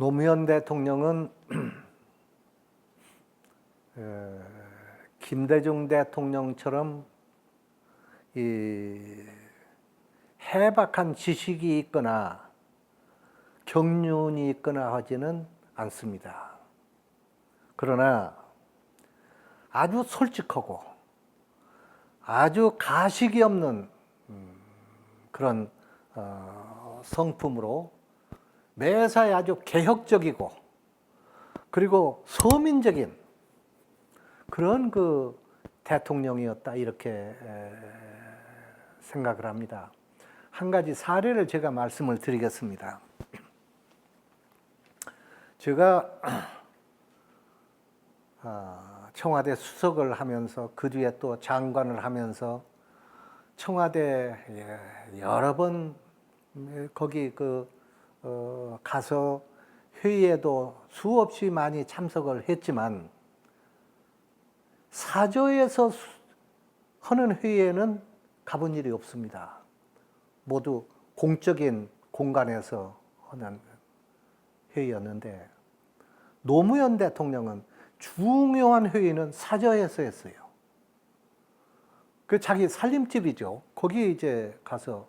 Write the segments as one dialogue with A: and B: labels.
A: 노무현 대통령은 에, 김대중 대통령처럼 이 해박한 지식이 있거나 경륜이 있거나 하지는 않습니다. 그러나 아주 솔직하고 아주 가식이 없는 음, 그런 어, 성품으로 매사에 아주 개혁적이고 그리고 서민적인 그런 그 대통령이었다 이렇게 에, 생각을 합니다. 한 가지 사례를 제가 말씀을 드리겠습니다. 제가 아, 청와대 수석을 하면서 그 뒤에 또 장관을 하면서 청와대 예, 여러 번 거기 그 어, 가서 회의에도 수없이 많이 참석을 했지만 사저에서 수- 하는 회의에는 가본 일이 없습니다. 모두 공적인 공간에서 하는 회의였는데 노무현 대통령은 중요한 회의는 사저에서 했어요. 그 자기 살림집이죠. 거기 이제 가서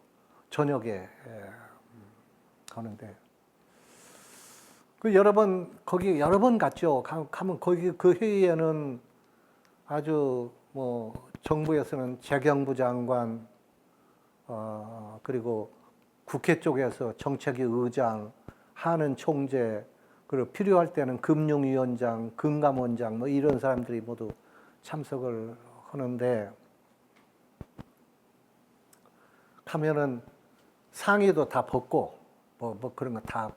A: 저녁에 가는데 그 여러 번 거기 여러 번 갔죠. 가- 가면 거기 그 회의에는 아주 뭐 정부에서는 재경부 장관 어, 그리고 국회 쪽에서 정책위 의장, 하는 총재, 그리고 필요할 때는 금융위원장, 금감원장 뭐 이런 사람들이 모두 참석을 하는데 가면은 상의도 다 벗고 뭐, 뭐 그런 거 다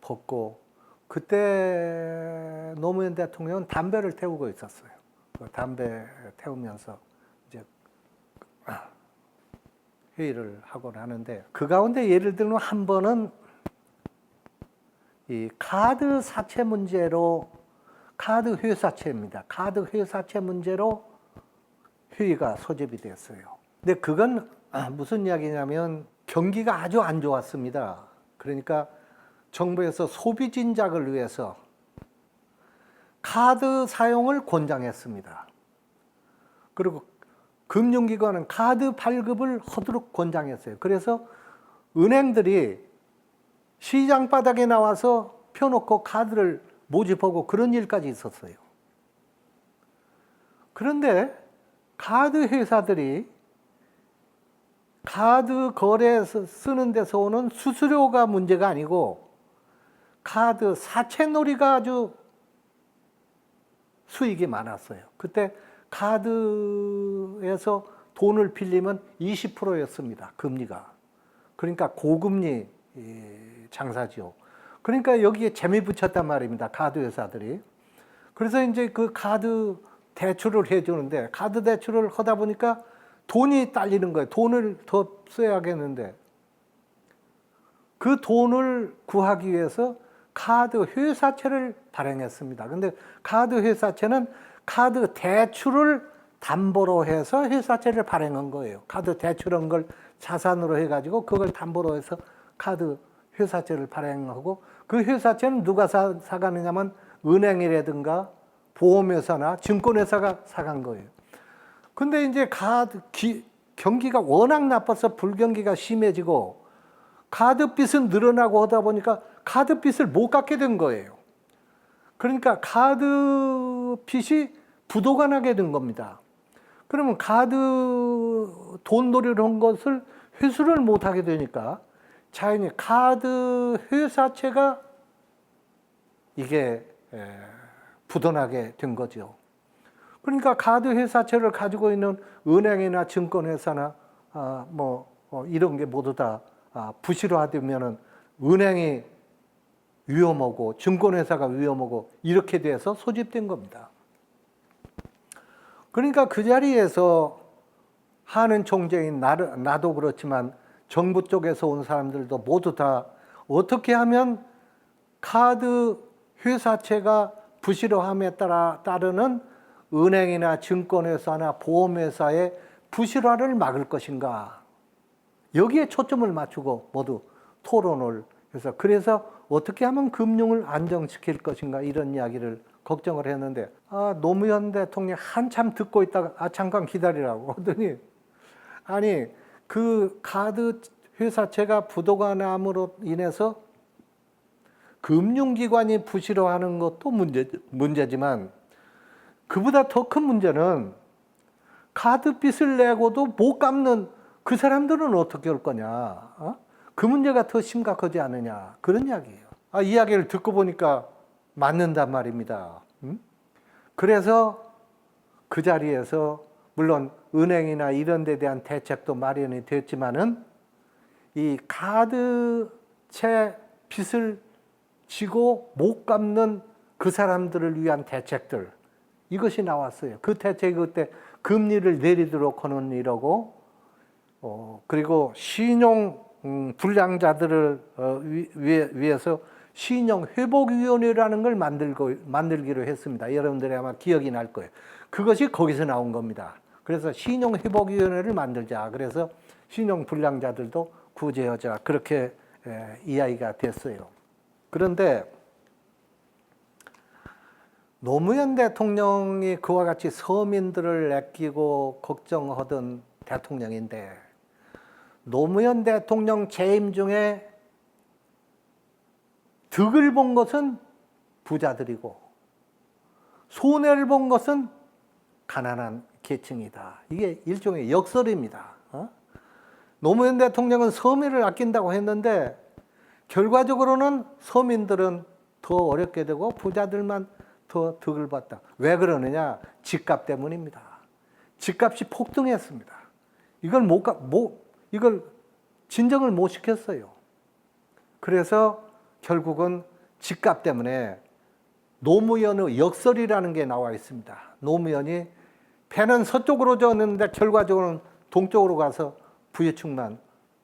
A: 벗고 그때 노무현 대통령은 담배를 태우고 있었어요. 그 담배 태우면서 이제 회의를 하곤 하는데 그 가운데 예를 들면 한 번은 이 카드 사채 문제로 카드 회사채입니다. 카드 회사채 문제로 회의가 소집이 됐어요. 근데 그건 아, 무슨 이야기냐면 경기가 아주 안 좋았습니다. 그러니까 정부에서 소비 진작을 위해서 카드 사용을 권장했습니다. 그리고 금융기관은 카드 발급을 하도록 권장했어요. 그래서 은행들이 시장 바닥에 나와서 펴놓고 카드를 모집하고 그런 일까지 있었어요. 그런데 카드 회사들이 카드 거래 쓰는 데서 오는 수수료가 문제가 아니고 카드 사채놀이가 아주 수익이 많았어요. 그때 카드에서 돈을 빌리면 20%였습니다. 금리가. 그러니까 고금리 이, 장사지요. 그러니까 여기에 재미 붙였단 말입니다. 카드 회사들이. 그래서 이제 그 카드 대출을 해주는데 카드 대출을 하다 보니까 돈이 딸리는 거예요. 돈을 더 써야겠는데 그 돈을 구하기 위해서 카드 회사채를 발행했습니다. 근데 카드 회사채는 카드 대출을 담보로 해서 회사채를 발행한 거예요. 카드 대출한 걸 자산으로 해가지고 그걸 담보로 해서 카드 회사채를 발행하고 그 회사채는 누가 사, 사가느냐면 은행이라든가 보험회사나 증권회사가 사간 거예요. 근데 이제 카드 기, 경기가 워낙 나빠서 불경기가 심해지고 카드 빚은 늘어나고 하다 보니까 카드 빚을 못 갚게 된 거예요. 그러니까 카드 빚이 부도가 나게 된 겁니다. 그러면 카드 돈놀이를 한 것을 회수를 못 하게 되니까 자연히 카드 회사채가 이게 에, 부도나게 된 거죠. 그러니까 카드 회사채를 가지고 있는 은행이나 증권회사나 아, 뭐 어, 이런 게 모두 다 아, 부실화되면은 은행이 위험하고 증권회사가 위험하고 이렇게 돼서 소집된 겁니다. 그러니까 그 자리에서 하는 총재인 나도 그렇지만 정부 쪽에서 온 사람들도 모두 다 어떻게 하면 카드 회사채가 부실화함에 따라 따르는 은행이나 증권회사나 보험회사의 부실화를 막을 것인가? 여기에 초점을 맞추고 모두 토론을 그래서 그래서 어떻게 하면 금융을 안정시킬 것인가 이런 이야기를 걱정을 했는데 아 노무현 대통령이 한참 듣고 있다가 아 잠깐 기다리라고 하더니 아니 그 카드 회사채가 부도가 남으로 인해서 금융기관이 부실화하는 것도 문제, 문제지만 그보다 더 큰 문제는 카드 빚을 내고도 못 갚는 그 사람들은 어떻게 할 거냐. 어? 그 문제가 더 심각하지 않느냐. 그런 이야기예요. 아, 이야기를 듣고 보니까 맞는단 말입니다. 음? 그래서 그 자리에서 물론 은행이나 이런 데 대한 대책도 마련이 됐지만은 이 카드채 빚을 지고 못 갚는 그 사람들을 위한 대책들 이것이 나왔어요. 그 대책이 그때 금리를 내리도록 하는 이러고 어, 그리고 신용 음, 불량자들을 어, 위, 위해, 위해서 신용 회복위원회라는 걸 만들고 만들기로 했습니다. 여러분들이 아마 기억이 날 거예요. 그것이 거기서 나온 겁니다. 그래서 신용 회복위원회를 만들자. 그래서 신용 불량자들도 구제하자. 그렇게 에, 이야기가 됐어요. 그런데 노무현 대통령이 그와 같이 서민들을 아끼고 걱정하던 대통령인데 노무현 대통령 재임 중에 득을 본 것은 부자들이고 손해를 본 것은 가난한 계층이다. 이게 일종의 역설입니다. 어? 노무현 대통령은 서민을 아낀다고 했는데 결과적으로는 서민들은 더 어렵게 되고 부자들만 더 득을 봤다. 왜 그러느냐? 집값 때문입니다. 집값이 폭등했습니다. 이걸 못, 가- 못 이걸 진정을 못 시켰어요. 그래서 결국은 집값 때문에 노무현의 역설이라는 게 나와 있습니다. 노무현이 배는 서쪽으로 졌는데 결과적으로는 동쪽으로 가서 부유층만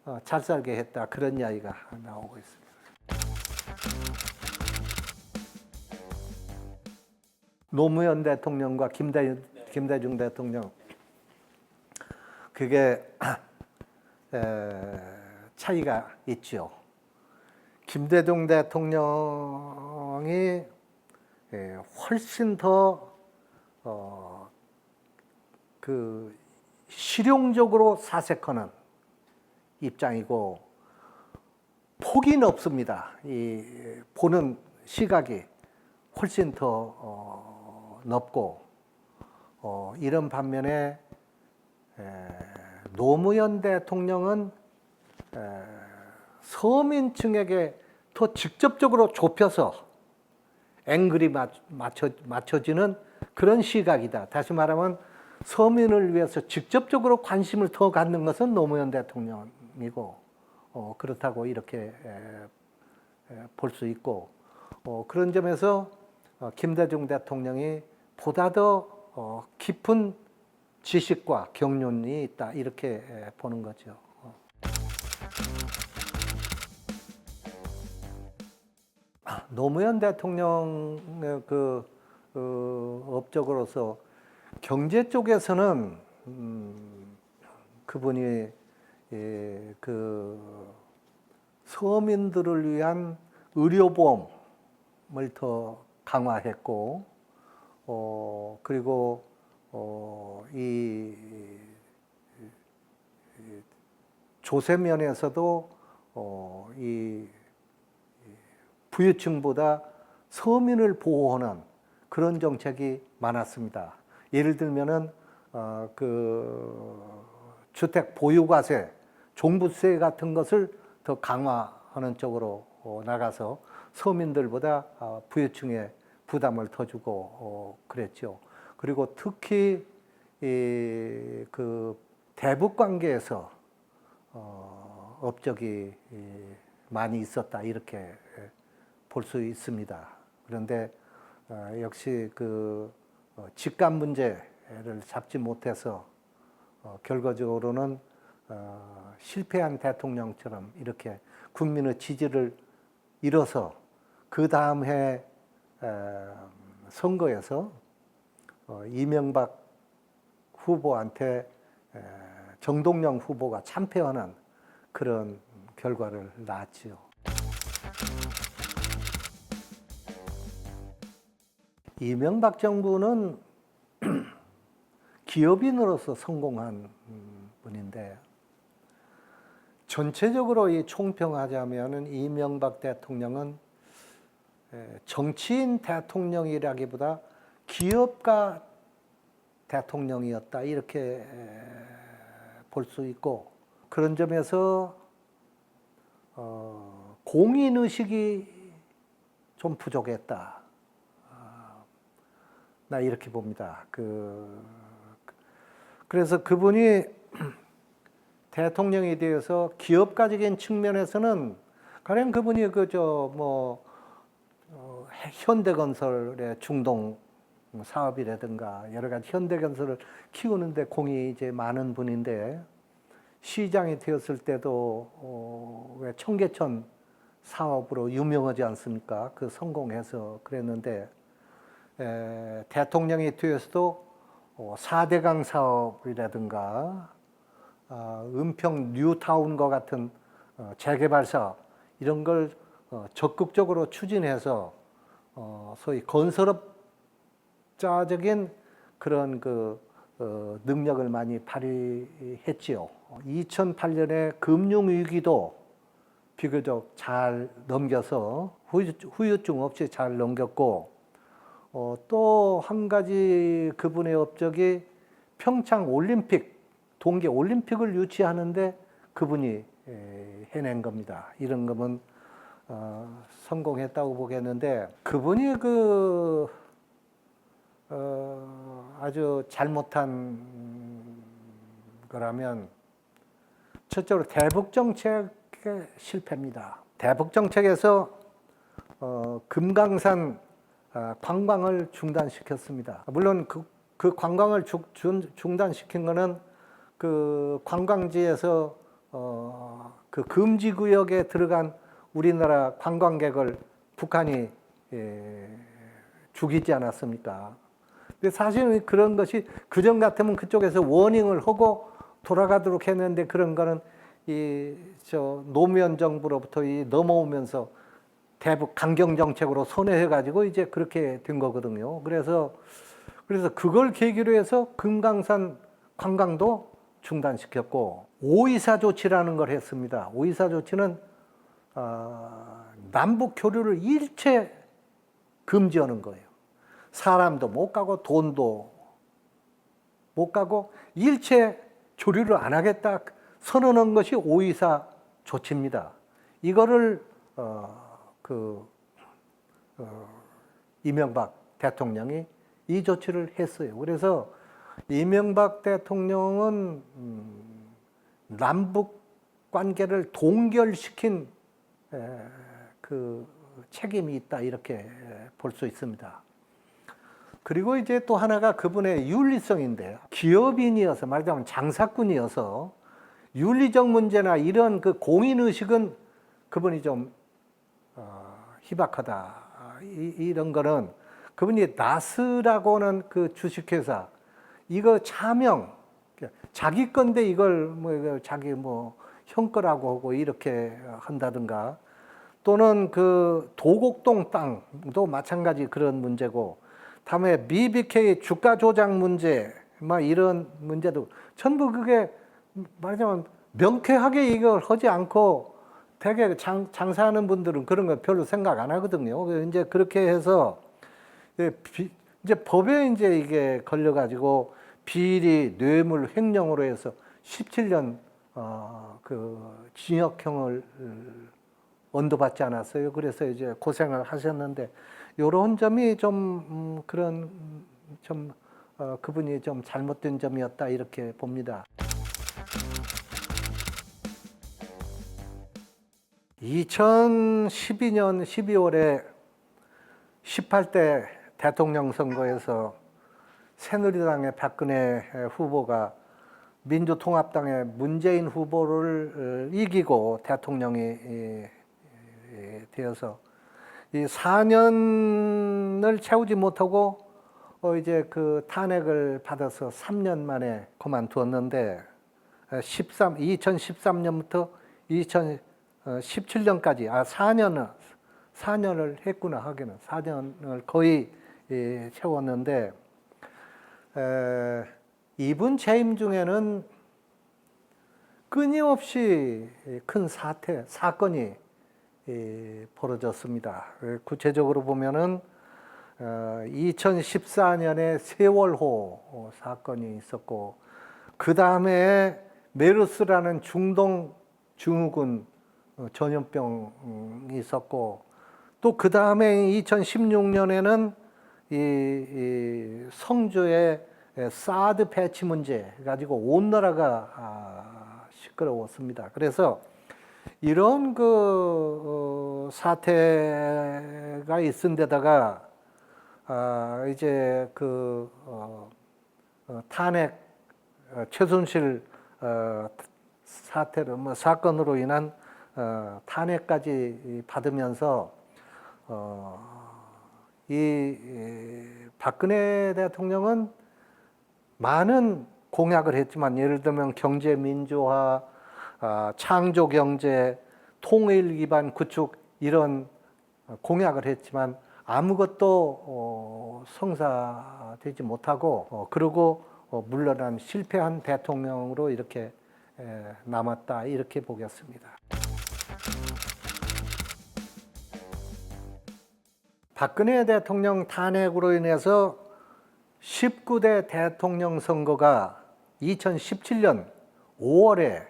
A: 어, 잘 살게 했다. 그런 이야기가 나오고 있습니다. 노무현 대통령과 김대, 김대중 대통령 그게 에, 차이가 있죠. 김대중 대통령이 에, 훨씬 더 어, 그 실용적으로 사색하는 입장이고 폭이 넓습니다. 이 보는 시각이 훨씬 더 어, 넓고 어, 이런 반면에 에, 노무현 대통령은 에, 서민층에게 더 직접적으로 좁혀서 앵글이 맞, 맞춰, 맞춰지는 그런 시각이다. 다시 말하면 서민을 위해서 직접적으로 관심을 더 갖는 것은 노무현 대통령이고 어, 그렇다고 이렇게 볼 수 있고 어, 그런 점에서 어, 김대중 대통령이 보다 더 어, 깊은 지식과 경륜이 있다 이렇게 에, 보는 거죠. 어. 아, 노무현 대통령의 그 어, 업적으로서 경제 쪽에서는 음, 그분이 예, 그 서민들을 위한 의료보험을 더 강화했고, 어, 그리고 어, 이, 이 조세 면에서도 어, 이 부유층보다 서민을 보호하는 그런 정책이 많았습니다. 예를 들면은 어, 그 주택 보유과세, 종부세 같은 것을 더 강화하는 쪽으로 어, 나가서 서민들보다 어, 부유층에 부담을 더 주고 어, 그랬죠. 그리고 특히 이, 그 대북 관계에서 어, 업적이 이, 많이 있었다 이렇게 볼 수 있습니다. 그런데 어, 역시 그 어, 집값 문제를 잡지 못해서 어, 결과적으로는 어, 실패한 대통령처럼 이렇게 국민의 지지를 잃어서 그 다음 해 에, 선거에서 어, 이명박 후보한테 에, 정동영 후보가 참패하는 그런 결과를 낳았지요. 이명박 정부는 기업인으로서 성공한 음, 분인데 전체적으로 이 총평하자면은 이명박 대통령은 에, 정치인 대통령이라기보다 기업가 대통령이었다 이렇게 볼 수 있고 그런 점에서 어, 공인 의식이 좀 부족했다. 아, 나 이렇게 봅니다. 그 그래서 그분이 대통령에 대해서 기업가적인 측면에서는 가령 그분이 그저뭐 어, 현대건설의 중동 사업이라든가 여러 가지 현대건설을 키우는데 공이 이제 많은 분인데 시장이 되었을 때도 어, 왜 청계천 사업으로 유명하지 않습니까? 그 성공해서 그랬는데 에, 대통령이 되어서도 어, 4대강 사업이라든가 아, 은평 뉴타운과 같은 어, 재개발 사업 이런 걸 어, 적극적으로 추진해서 어, 소위 건설업자적인 그런 그 어, 능력을 많이 발휘했지요. 2008년에 금융위기도 비교적 잘 넘겨서 후유증, 없이 잘 넘겼고 어, 또 한 가지 그분의 업적이 평창 올림픽 동계 올림픽을 유치하는데 그분이 에, 해낸 겁니다. 이런 거면 어, 성공했다고 보겠는데 그분이 그 어, 아주 잘못한 거라면 첫째로 대북 정책의 실패입니다. 대북 정책에서 어, 금강산 아, 관광을 중단시켰습니다. 물론 그, 그 관광을 주, 중, 중단시킨 거는 그 관광지에서 어, 그 금지 구역에 들어간 우리나라 관광객을 북한이 예, 죽이지 않았습니까? 근데 사실은 그런 것이 그전 같으면 그쪽에서 워닝을 하고 돌아가도록 했는데 그런 거는 이 저 노무현 정부로부터 이 넘어오면서 대북 강경 정책으로 손해해 가지고 이제 그렇게 된 거거든요. 그래서 그래서 그걸 계기로 해서 금강산 관광도 중단시켰고 오이사 조치라는 걸 했습니다. 오이사 조치는 어, 남북 교류를 일체 금지하는 거예요. 사람도 못 가고 돈도 못 가고 일체 조류를 안 하겠다 선언한 것이 오이사 조치입니다. 이거를 어, 그 어, 이명박 대통령이 이 조치를 했어요. 그래서 이명박 대통령은 음, 남북 관계를 동결시킨 에, 그 책임이 있다 이렇게 볼 수 있습니다. 그리고 이제 또 하나가 그분의 윤리성인데요. 기업인이어서 말하자면 장사꾼이어서 윤리적 문제나 이런 그 공인 의식은 그분이 좀 어, 희박하다. 이, 이런 거는 그분이 나스라고는 그 주식회사 이거 차명 자기 건데 이걸 뭐 자기 뭐 형 거라고 하고 이렇게 한다든가 또는 그 도곡동 땅도 마찬가지 그런 문제고 다음에 BBK 주가 조작 문제 막 이런 문제도 전부 그게 말하자면 명쾌하게 이걸 하지 않고 되게 장, 장사하는 분들은 그런 거 별로 생각 안 하거든요. 이제 그렇게 해서 이제 법에 이제 이게 걸려가지고 비리 뇌물 횡령으로 해서 17년 어, 그 징역형을 언도받지 않았어요. 그래서 이제 고생을 하셨는데 요런 점이 좀 음, 그런 좀 어, 그분이 좀 잘못된 점이었다 이렇게 봅니다. 2012년 12월에 18대 대통령 선거에서 새누리당의 박근혜 후보가 민주통합당의 문재인 후보를 어, 이기고 대통령이 되어서 이 4년을 채우지 못하고 어 이제 그 탄핵을 받아서 3년 만에 그만두었는데 13 2013년부터 17년까지 아 4년을 4년을 했구나 하기는 4년을 거의 예, 채웠는데 에, 이분 재임 중에는 끊임없이 큰 사태 사건이 예, 벌어졌습니다. 예, 구체적으로 보면은 어, 2014년에 세월호 어, 사건이 있었고 그 다음에 메르스라는 중동 증후군 어, 전염병이 있었고 또 그 다음에 2016년에는 이, 이 성주의 사드 배치 문제 가지고 온 나라가 아, 시끄러웠습니다. 그래서 이런 그 어, 사태가 있은 데다가 아, 이제 그 어, 어, 탄핵 어, 최순실 어, 사태로 뭐 사건으로 인한 어, 탄핵까지 받으면서 이 박근혜 대통령은 많은 공약을 했지만 예를 들면 경제 민주화, 아, 창조 경제, 통일 기반 구축 이런 공약을 했지만 아무것도 어, 성사되지 못하고 어, 그러고 어, 물러난 실패한 대통령으로 이렇게 에, 남았다 이렇게 보겠습니다. 박근혜 대통령 탄핵으로 인해서 19대 대통령 선거가 2017년 5월에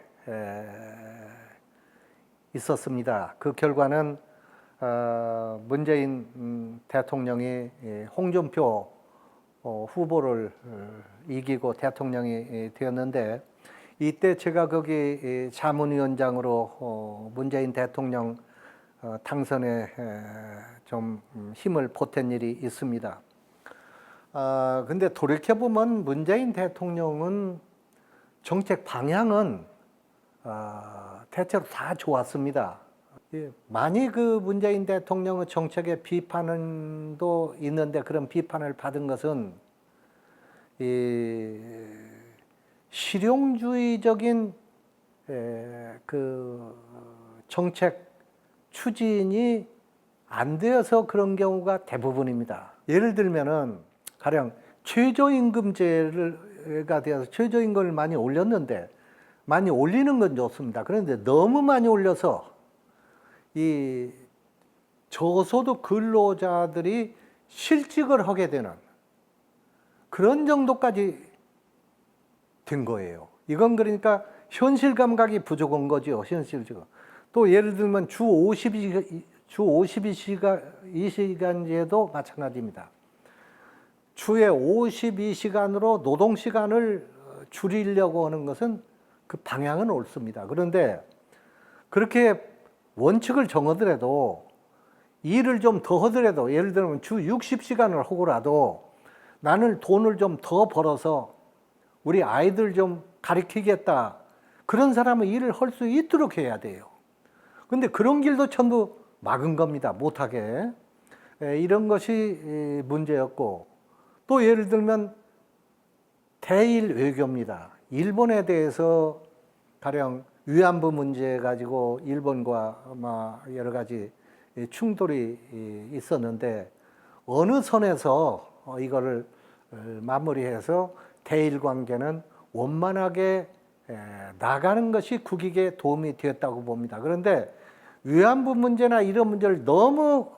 A: 있었습니다. 그 결과는 어, 문재인 음, 대통령이 예, 홍준표 어, 후보를 어, 이기고 대통령이 예, 되었는데 이때 제가 거기 예, 자문위원장으로 어, 문재인 대통령 어, 당선에 에, 좀 음, 힘을 보탠 일이 있습니다. 아, 근데 돌이켜보면 문재인 대통령은 정책 방향은 아, 대체로 다 좋았습니다. 예, 많이 그 문재인 대통령의 정책에 비판도 있는데 그런 비판을 받은 것은 이 실용주의적인 에, 그 정책 추진이 안 되어서 그런 경우가 대부분입니다. 예를 들면은 가령 최저임금제가 되어서 최저임금을 많이 올렸는데 많이 올리는 건 좋습니다. 그런데 너무 많이 올려서 이 저소득 근로자들이 실직을 하게 되는 그런 정도까지 된 거예요. 이건 그러니까 현실 감각이 부족한 거죠. 현실적으로. 또 예를 들면 주 52, 주 52시간, 이 시간제도 마찬가지입니다. 주에 52시간으로 노동 시간을 줄이려고 하는 것은 그 방향은 옳습니다. 그런데 그렇게 원칙을 정하더라도 일을 좀 더 하더라도 예를 들면 주 60시간을 하고라도 나는 돈을 좀 더 벌어서 우리 아이들 좀 가르치겠다. 그런 사람은 일을 할 수 있도록 해야 돼요. 근데 그런 길도 전부 막은 겁니다. 못하게. 에, 이런 것이 에, 문제였고 또 예를 들면 대일 외교입니다. 일본에 대해서 가령 위안부 문제 가지고 일본과 아마 여러 가지 충돌이 있었는데 어느 선에서 어, 이거를 어, 마무리해서 대일 관계는 원만하게 에, 나가는 것이 국익에 도움이 되었다고 봅니다. 그런데 위안부 문제나 이런 문제를 너무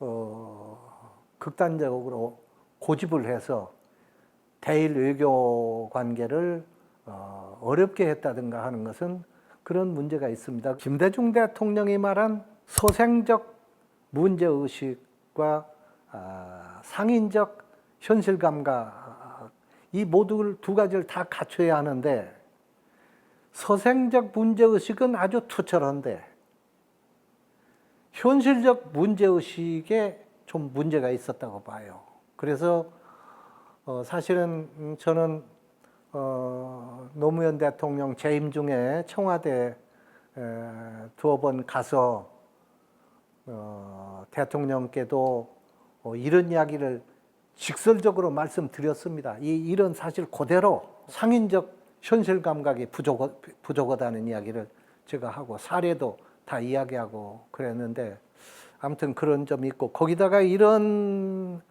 A: 어, 극단적으로 고집을 해서 대일 외교 관계를 어, 어렵게 했다든가 하는 것은 그런 문제가 있습니다. 김대중 대통령이 말한 소생적 문제 의식과 아, 상인적 현실 감각 이 모두 두 가지를 다 갖춰야 하는데 서생적 문제 의식은 아주 투철한데 현실적 문제 의식에 좀 문제가 있었다고 봐요. 그래서 어, 사실은 저는 어, 노무현 대통령 재임 중에 청와대 에, 두어 번 가서 어, 대통령께도 어, 이런 이야기를 직설적으로 말씀드렸습니다. 이 이런 사실 그대로 상인적 현실 감각이 부족 부족하다는 이야기를 제가 하고 사례도 다 이야기하고 그랬는데 아무튼 그런 점이 있고 거기다가 이런 음,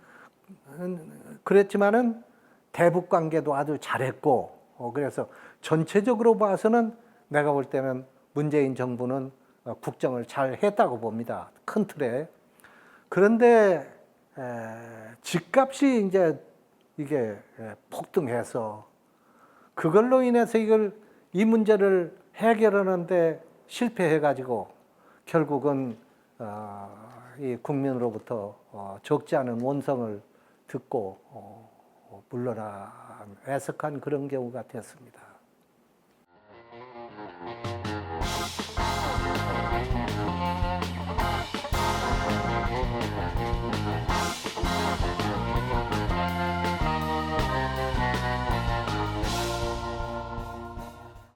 A: 그랬지만은 대북 관계도 아주 잘했고 어, 그래서 전체적으로 봐서는 내가 볼 때는 문재인 정부는 어, 국정을 잘 했다고 봅니다. 큰 틀에. 그런데 에, 집값이 이제 이게 에, 폭등해서 그걸로 인해서 이걸 이 문제를 해결하는데 실패해가지고 결국은 어, 이 국민으로부터 어, 적지 않은 원성을 듣고 어, 물러나 애석한 그런 경우가 됐습니다.